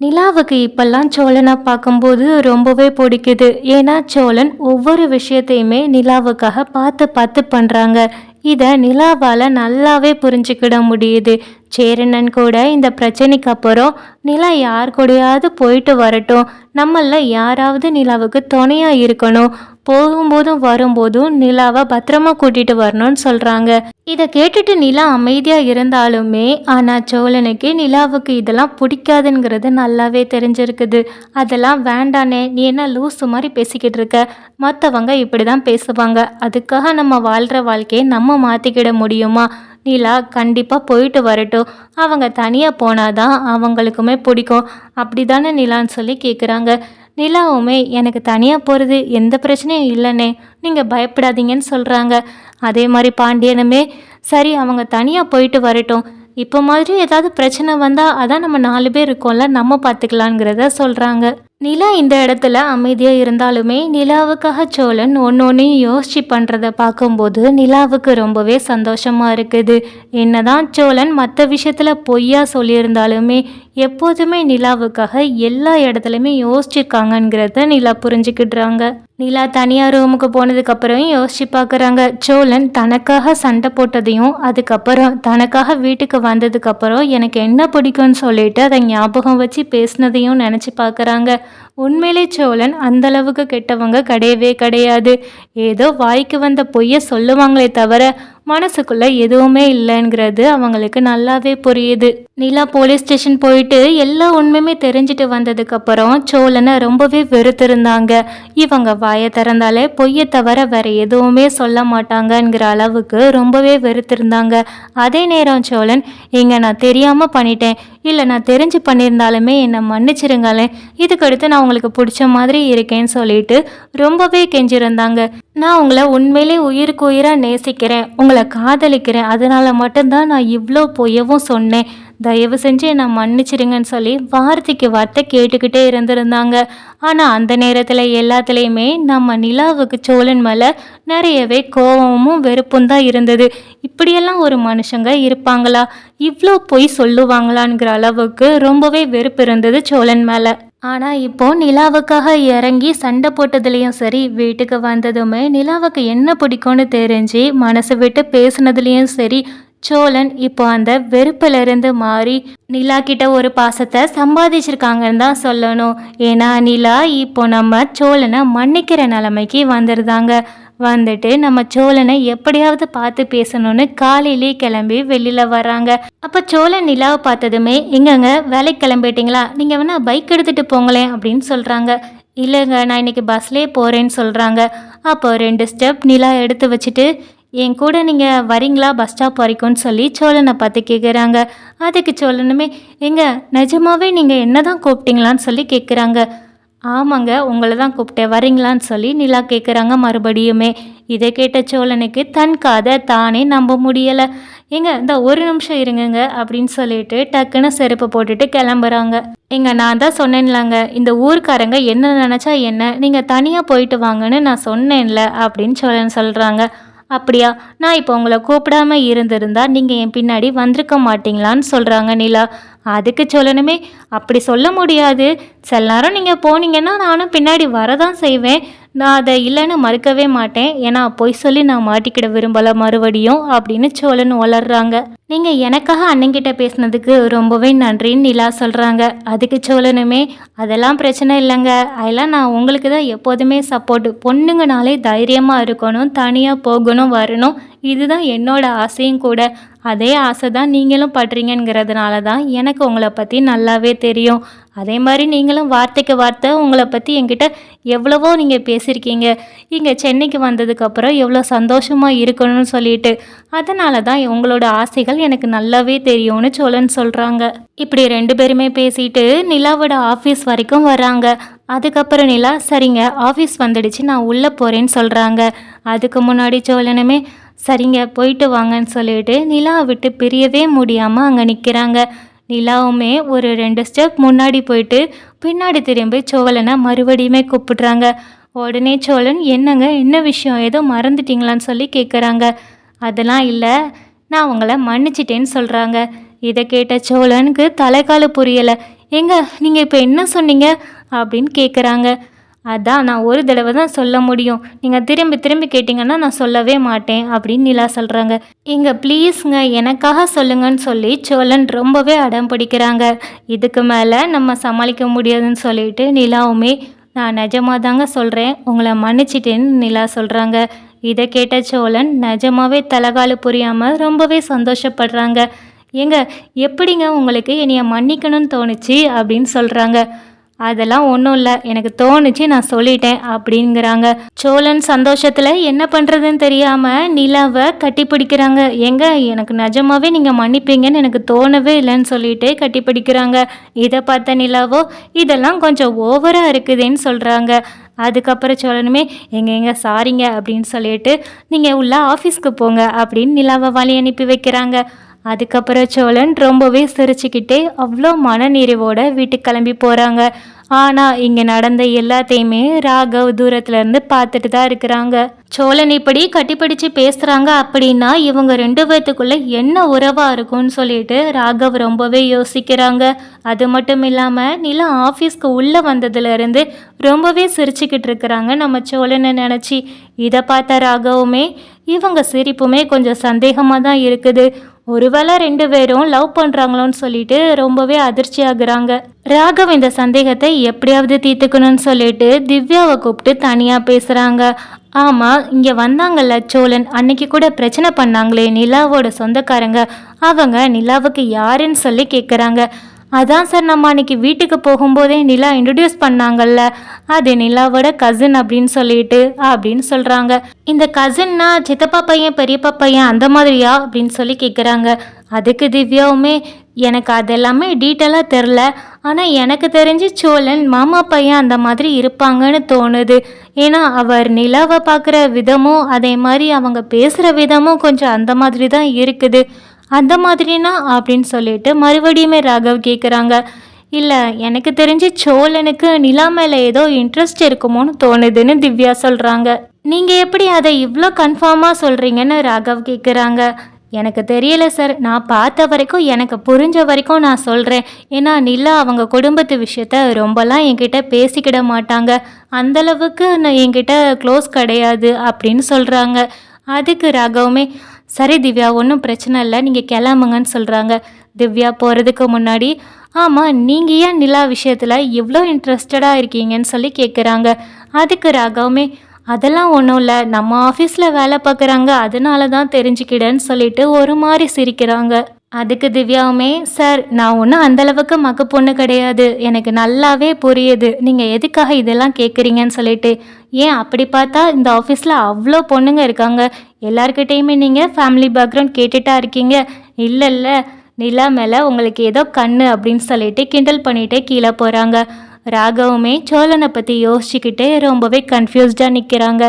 நிலாவுக்கு இப்பெல்லாம் சோழனை பார்க்கும்போது ரொம்பவே பிடிக்குது. ஏன்னா சோழன் ஒவ்வொரு விஷயத்தையுமே நிலாவுக்காக பார்த்து பார்த்து பண்ணுறாங்க இதை நிலாவால் நல்லாவே புரிஞ்சுக்கிட முடியுது. சேரணன் கூட இந்த பிரச்சனைக்கு அப்புறம் நிலா யார் கூடயாவது போயிட்டு வரட்டும். நம்மள யாராவது நிலாவுக்கு துணையாக இருக்கணும். போகும்போதும் வரும்போதும் நிலாவை பத்திரமா கூட்டிட்டு வரணும்னு சொல்றாங்க. இதை கேட்டுட்டு நிலா அமைதியா இருந்தாலுமே ஆனா சோழனுக்கு நிலாவுக்கு இதெல்லாம் பிடிக்காதுங்கிறது நல்லாவே தெரிஞ்சிருக்குது. அதெல்லாம் வேண்டானே நீ என்ன லூசு மாதிரி பேசிக்கிட்டு இருக்க? மற்றவங்க இப்படி தான் பேசுவாங்க. அதுக்காக நம்ம வாழ்கிற வாழ்க்கையை நம்ம நம்ம மாற்றிக்கிட முடியுமா? நிலா கண்டிப்பாக போயிட்டு வரட்டும். அவங்க தனியாக போனாதான் அவங்களுக்குமே பிடிக்கும். அப்படி தானே நிலான்னு சொல்லி கேட்குறாங்க நிலாவுமே எனக்கு தனியாக போகிறது எந்த பிரச்சனையும் இல்லைனே நீங்கள் பயப்படாதீங்கன்னு சொல்கிறாங்க அதே மாதிரி பாண்டியனுமே சரி அவங்க தனியாக போயிட்டு வரட்டும். இப்போ மாதிரி ஏதாவது பிரச்சனை வந்தால் அதான் நம்ம நாலு பேர் இருக்கோம்ல நம்ம பார்த்துக்கலாங்கிறத சொல்கிறாங்க நிலா இந்த இடத்துல அமைதியாக இருந்தாலுமே நிலாவுக்காக சோழன் ஒன்று ஒன்றையும் யோசிச்சு பண்ணுறத பார்க்கும்போது நிலாவுக்கு ரொம்பவே சந்தோஷமாக இருக்குது. என்னதான் சோழன் மற்ற விஷயத்தில் பொய்யா சொல்லியிருந்தாலுமே எப்போதுமே நிலாவுக்காக எல்லா இடத்துலையுமே யோசிச்சிருக்காங்கங்கிறத நிலா புரிஞ்சுக்கிடுறாங்க. நிலா தனியார் ரூமுக்கு போனதுக்கப்புறம் யோசிச்சு பார்க்குறாங்க சோழன் தனக்காக சண்டை போட்டதையும் அதுக்கப்புறம் தனக்காக வீட்டுக்கு வந்ததுக்கப்புறம் எனக்கு என்ன பிடிக்கும்னு சொல்லிட்டு அதை ஞாபகம் வச்சு பேசினதையும் நினச்சி பார்க்குறாங்க உண்மையிலே சோழன் அந்தளவுக்கு கெட்டவங்க கிடையவே கிடையாது. ஏதோ வாய்க்கு வந்த பொய்யை சொல்லுவாங்களே தவிர மனசுக்குள்ள எதுவுமே இல்லைங்கிறது அவங்களுக்கு நல்லாவே புரியுது. நிலா போலீஸ் ஸ்டேஷன் போயிட்டு எல்லா உண்மையுமே தெரிஞ்சுட்டு வந்ததுக்கு அப்புறம் சோழனை ரொம்பவே வெறுத்திருந்தாங்க. இவங்க வாயை திறந்தாலே பொய்யை தவிர வேற எதுவுமே சொல்ல மாட்டாங்கங்கிற அளவுக்கு ரொம்பவே வெறுத்திருந்தாங்க. அதே நேரம் சோழன் இங்க நான் தெரியாம பண்ணிட்டேன். இல்லை நான் தெரிஞ்சு பண்ணியிருந்தாலுமே என்னை மன்னிச்சிருங்களேன். இதுக்கடுத்து நான் உங்களுக்கு பிடிச்ச மாதிரி இருக்கேன்னு சொல்லிட்டு ரொம்பவே கெஞ்சிருந்தாங்க. நான் உங்களை உண்மையிலே உயிருக்கு உயிராக நேசிக்கிறேன். உங்களை காதலிக்கிறேன். அதனால் மட்டும்தான் நான் இவ்வளோ பொய்யவும் சொன்னேன். தயவு செஞ்சு என்னை மன்னிச்சிருங்கன்னு சொல்லி வார்த்தைக்கு வார்த்தை கேட்டுக்கிட்டே இருந்திருந்தாங்க. ஆனால் அந்த நேரத்தில் எல்லாத்துலேயுமே நம்ம நிலாவுக்கு சோழன் மேலே நிறையவே கோபமும் வெறுப்பும் தான் இருந்தது. இப்படியெல்லாம் ஒரு மனுஷங்க இருப்பாங்களா? இவ்வளோ பொய் சொல்லுவாங்களாங்கிற அளவுக்கு ரொம்பவே வெறுப்பு இருந்தது சோழன் மேலே. ஆனால் இப்போ நிலாவுக்காக இறங்கி சண்டை போட்டதுலேயும் சரி வீட்டுக்கு வந்ததுமே நிலாவுக்கு என்ன பிடிக்கும்னு தெரிஞ்சு மனசு விட்டு பேசுனதுலேயும் சரி சோழன் இப்போ அந்த வெறுப்பிலிருந்து மாறி நிலா கிட்ட ஒரு பாசத்தை சம்பாதிச்சிருக்காங்கன்னு தான் சொல்லணும். ஏன்னா நிலா இப்போ நம்ம சோழனை மன்னிக்கிற நிலைமைக்கு வந்துருந்தாங்க வந்துட்டு நம்ம சோழனை எப்படியாவது பார்த்து பேசணும்னு காலையிலே கிளம்பி வெளியில் வராங்க அப்போ சோழன் நிலாவை பார்த்ததுமே எங்கங்க வேலைக்கு கிளம்பிட்டீங்களா? நீங்கள் வேணால் பைக் எடுத்துகிட்டு போங்களேன் அப்படின்னு சொல்கிறாங்க இல்லைங்க நான் இன்னைக்கு பஸ்லேயே போகிறேன்னு சொல்கிறாங்க அப்போ ரெண்டு ஸ்டெப் நிலா எடுத்து வச்சுட்டு என் கூட நீங்கள் வரீங்களா பஸ் ஸ்டாப் வரைக்கும்னு சொல்லி சோழனை பார்த்து கேட்குறாங்க அதுக்கு சோழனுமே எங்க நிஜமாவே நீங்கள் என்ன தான் கூப்பிட்டீங்களான்னு சொல்லி கேட்குறாங்க ஆமாங்க உங்களை தான் கூப்பிட்டேன். வரீங்களான்னு சொல்லி நிலா கேட்குறாங்க மறுபடியுமே. இதை கேட்ட சோழனுக்கு தன் காதை தானே நம்ப முடியலை. எங்க இந்த ஒரு நிமிஷம் இருங்கங்க அப்படின்னு சொல்லிட்டு டக்குன்னு செருப்பு போட்டுட்டு கிளம்புறாங்க. எங்க நான் தான் சொன்னேன்லாங்க இந்த ஊர்க்காரங்க என்ன நினச்சா என்ன? நீங்கள் தனியாக போயிட்டு வாங்கன்னு நான் சொன்னேன்ல அப்படின்னு சோழன் சொல்கிறாங்க அப்படியா? நான் இப்போ உங்களை கூப்பிடாம இருந்திருந்தா நீங்கள் என் பின்னாடி வந்திருக்க மாட்டீங்களான்னு சொல்கிறாங்க நிலா. அதுக்கு சொல்லணுமே. அப்படி சொல்ல முடியாது. சில நேரம் நீங்கள் போனீங்கன்னா நானும் பின்னாடி வரதான் செய்வேன். நான் அதை இல்லைன்னு மறுக்கவே மாட்டேன். ஏன்னா பொய் சொல்லி நான் மாட்டிக்கிட விரும்பலை மறுபடியும் அப்படின்னு சோழன் வளர்றாங்க நீங்கள் எனக்காக அண்ணங்கிட்ட பேசுனதுக்கு ரொம்பவே நன்றின்னு நிலா சொல்கிறாங்க அதுக்கு சோழனுமே அதெல்லாம் பிரச்சனை இல்லைங்க. அதெல்லாம் நான் உங்களுக்கு தான் எப்போதுமே சப்போர்ட் பொண்ணுங்கனாலே தைரியமாக இருக்கணும் தனியாக போகணும் வரணும். இதுதான் என்னோட ஆசையும் கூட. அதே ஆசை தான் நீங்களும் படுறீங்கிறதுனால தான் எனக்கு உங்களை பற்றி நல்லாவே தெரியும். அதே மாதிரி நீங்களும் வார்த்தைக்கு வார்த்தை உங்களை பற்றி என்கிட்ட எவ்வளவோ நீங்கள் பேசியிருக்கீங்க. இங்கே சென்னைக்கு வந்ததுக்கப்புறம் எவ்வளோ சந்தோஷமாக இருக்கணும்னு சொல்லிட்டு அதனால தான் உங்களோட ஆசைகள் எனக்கு நல்லாவே தெரியும்னு சோழன் சொல்கிறாங்க இப்படி ரெண்டு பேருமே பேசிட்டு நிலாவோட ஆஃபீஸ் வரைக்கும் வராங்க அதுக்கப்புறம் நிலா சரிங்க ஆஃபீஸ் வந்துடுச்சு நான் உள்ளே போகிறேன்னு சொல்கிறாங்க அதுக்கு முன்னாடி சோழனுமே சரிங்க போயிட்டு வாங்கன்னு சொல்லிட்டு நிலா விட்டு பிரியவே முடியாமல் அங்கே நிற்கிறாங்க நிலாவுமே ஒரு ரெண்டு ஸ்டெப் முன்னாடி போயிட்டு பின்னாடி திரும்பி சோழனை மறுபடியுமே கூப்பிடுறாங்க. உடனே சோழன் என்னங்க என்ன விஷயம்? ஏதோ மறந்துட்டீங்களான்னு சொல்லி கேட்குறாங்க அதெல்லாம் இல்லை நான் உங்களை மன்னிச்சிட்டேன்னு சொல்கிறாங்க இதை கேட்ட சோழனுக்கு தலைக்கால புரியலை. ஏங்க நீங்கள் இப்போ என்ன சொன்னீங்க? அப்படின்னு கேட்குறாங்க அதான் நான் ஒரு தடவை தான் சொல்ல முடியும். நீங்கள் திரும்பி திரும்பி கேட்டிங்கன்னா நான் சொல்லவே மாட்டேன் அப்படின்னு நிலா சொல்கிறாங்க இங்கே ப்ளீஸ்ங்க எனக்காக சொல்லுங்கன்னு சொல்லி சோழன் ரொம்பவே அடம் பிடிக்கிறாங்க. இதுக்கு மேலே நம்ம சமாளிக்க முடியாதுன்னு சொல்லிட்டு நிலாவுமே நான் நிஜமாக தாங்க சொல்கிறேன் உங்களை மன்னிச்சிட்டேன்னு நிலா சொல்கிறாங்க இதை கேட்ட சோழன் நிஜமாவே தலகாலு புரியாமல் ரொம்பவே சந்தோஷப்படுறாங்க. ஏங்க எப்படிங்க உங்களுக்கு என்னைய மன்னிக்கணும்னு தோணுச்சு? அப்படின்னு சொல்கிறாங்க அதெல்லாம் ஒன்றும் இல்லை. எனக்கு தோணுச்சு நான் சொல்லிட்டேன் அப்படிங்கிறாங்க. சோழன் சந்தோஷத்தில் என்ன பண்ணுறதுன்னு தெரியாமல் நிலாவை கட்டி பிடிக்கிறாங்க. எங்க எனக்கு நிஜமாவே நீங்கள் மன்னிப்பீங்கன்னு எனக்கு தோணவே இல்லைன்னு சொல்லிட்டு கட்டி பிடிக்கிறாங்க. இதை பார்த்த நிலாவோ இதெல்லாம் கொஞ்சம் ஓவராக இருக்குதுன்னு சொல்கிறாங்க அதுக்கப்புறம் சோழனுமே எங்கே எங்கே சாரிங்க அப்படின்னு சொல்லிட்டு நீங்கள் உள்ள ஆஃபீஸ்க்கு போங்க அப்படின்னு நிலாவை வழி அனுப்பி வைக்கிறாங்க. அதுக்கப்புறம் சோழன் ரொம்பவே சிரிச்சுக்கிட்டே அவ்வளோ மனநிறைவோட வீட்டுக்கு கிளம்பி போகிறாங்க ஆனால் இங்கே நடந்த எல்லாத்தையுமே ராகவ் தூரத்துலேருந்து பார்த்துட்டு தான் இருக்கிறாங்க. சோழன் இப்படி கட்டிப்பிடிச்சு பேசுகிறாங்க அப்படின்னா இவங்க ரெண்டு பேர்த்துக்குள்ளே என்ன உறவாக இருக்கும்னு சொல்லிட்டு ராகவ் ரொம்பவே யோசிக்கிறாங்க. அது மட்டும் இல்லாமல் நிலா ஆஃபீஸ்க்கு உள்ளே வந்ததுலேருந்து ரொம்பவே சிரிச்சுக்கிட்டு இருக்கிறாங்க நம்ம சோழனை நினச்சி. இதை பார்த்த ராகவுமே இவங்க சிரிப்புமே கொஞ்சம் சந்தேகமாக தான் இருக்குது. ஒருவேளை ரெண்டு பேரும் லவ் பண்ணுறாங்களோன்னு சொல்லிட்டு ரொம்பவே அதிர்ச்சி ஆகுறாங்க ராகவ் இந்த சந்தேகத்தை எப்படியாவது தீர்த்துக்கணும்னு சொல்லிட்டு திவ்யாவை கூப்பிட்டு தனியாக பேசுகிறாங்க ஆமாம் இங்கே வந்தாங்கல்ல சோழன் அன்னைக்கு கூட பிரச்சனை பண்ணாங்களே நிலாவோட சொந்தக்காரங்க. அவங்க நிலாவுக்கு யாருன்னு சொல்லி கேட்குறாங்க அதான் சார் நம்ம அன்னைக்கு வீட்டுக்கு போகும்போதே நிலா இன்ட்ரடியூஸ் பண்ணாங்கல்ல அது நிலாவோட கசின் அப்படின்னு சொல்லிட்டு அப்படின்னு சொல்கிறாங்க இந்த கசின்னா சித்தப்பா பையன் பெரியப்பா பையன் அந்த மாதிரியா அப்படின்னு சொல்லி கேட்குறாங்க அதுக்கு திவ்யாவுமே எனக்கு அதெல்லாமே டீட்டெயிலாக தெரில ஆனால் எனக்கு தெரிஞ்சு சோழன் மாமா பையன் அந்த மாதிரி இருப்பாங்கன்னு தோணுது. ஏன்னா அவர் நிலாவை பார்க்குற விதமும் அதே மாதிரி அவங்க பேசுகிற விதமும் கொஞ்சம் அந்த மாதிரி தான் இருக்குது. அந்த மாதிரினா அப்படின்னு சொல்லிட்டு மறுபடியுமே ராகவ் கேட்குறாங்க இல்லை எனக்கு தெரிஞ்சு சோழனுக்கு நிலா மேலே ஏதோ இன்ட்ரெஸ்ட் இருக்குமோன்னு தோணுதுன்னு திவ்யா சொல்கிறாங்க நீங்கள் எப்படி அதை இவ்வளோ கன்ஃபார்மாக சொல்கிறீங்கன்னு ராகவ் கேட்குறாங்க எனக்கு தெரியல சார் நான் பார்த்த வரைக்கும் எனக்கு புரிஞ்ச வரைக்கும் நான் சொல்கிறேன் ஏன்னா நிலா அவங்க குடும்பத்து விஷயத்த ரொம்பலாம் என்கிட்ட பேசிக்கிட மாட்டாங்க. அந்தளவுக்கு நான் என்கிட்ட க்ளோஸ் கிடையாது அப்படின்னு சொல்கிறாங்க அதுக்கு ராகவுமே சரி திவ்யா ஒன்றும் பிரச்சனை இல்லை. நீங்கள் கிளம்புங்கன்னு சொல்கிறாங்க திவ்யா போகிறதுக்கு முன்னாடி ஆமாம் நீங்கள் ஏன் நிலா விஷயத்தில் இவ்வளோ இன்ட்ரெஸ்டடாக இருக்கீங்கன்னு சொல்லி கேட்குறாங்க அதுக்கு ராகவுமே அதெல்லாம் ஒன்றும் இல்லை. நம்ம ஆஃபீஸில் வேலை பார்க்குறாங்க அதனால தான் தெரிஞ்சுக்கிடன்னு சொல்லிட்டு ஒரு மாதிரி சிரிக்கிறாங்க. அதுக்கு திவ்யாவுமே சார் நான் ஒன்றும் அந்தளவுக்கு மக்கு பொண்ணு கிடையாது. எனக்கு நல்லாவே புரியுது. நீங்கள் எதுக்காக இதெல்லாம் கேட்குறீங்கன்னு சொல்லிட்டு. ஏன் அப்படி பார்த்தா இந்த ஆஃபீஸில் அவ்வளோ பொண்ணுங்க இருக்காங்க. எல்லாருக்கிட்டேயுமே நீங்கள் ஃபேமிலி பேக்ரவுண்ட் கேட்டுட்டா இருக்கீங்க. இல்லை இல்லை நிலா மேலே உங்களுக்கு ஏதோ கண்ணு அப்படின்னு சொல்லிட்டு கிண்டல் பண்ணிகிட்டே கீழே போகிறாங்க ராகவுமே சோழனை பற்றி யோசிச்சுக்கிட்டே ரொம்பவே கன்ஃபியூஸ்டாக நிற்கிறாங்க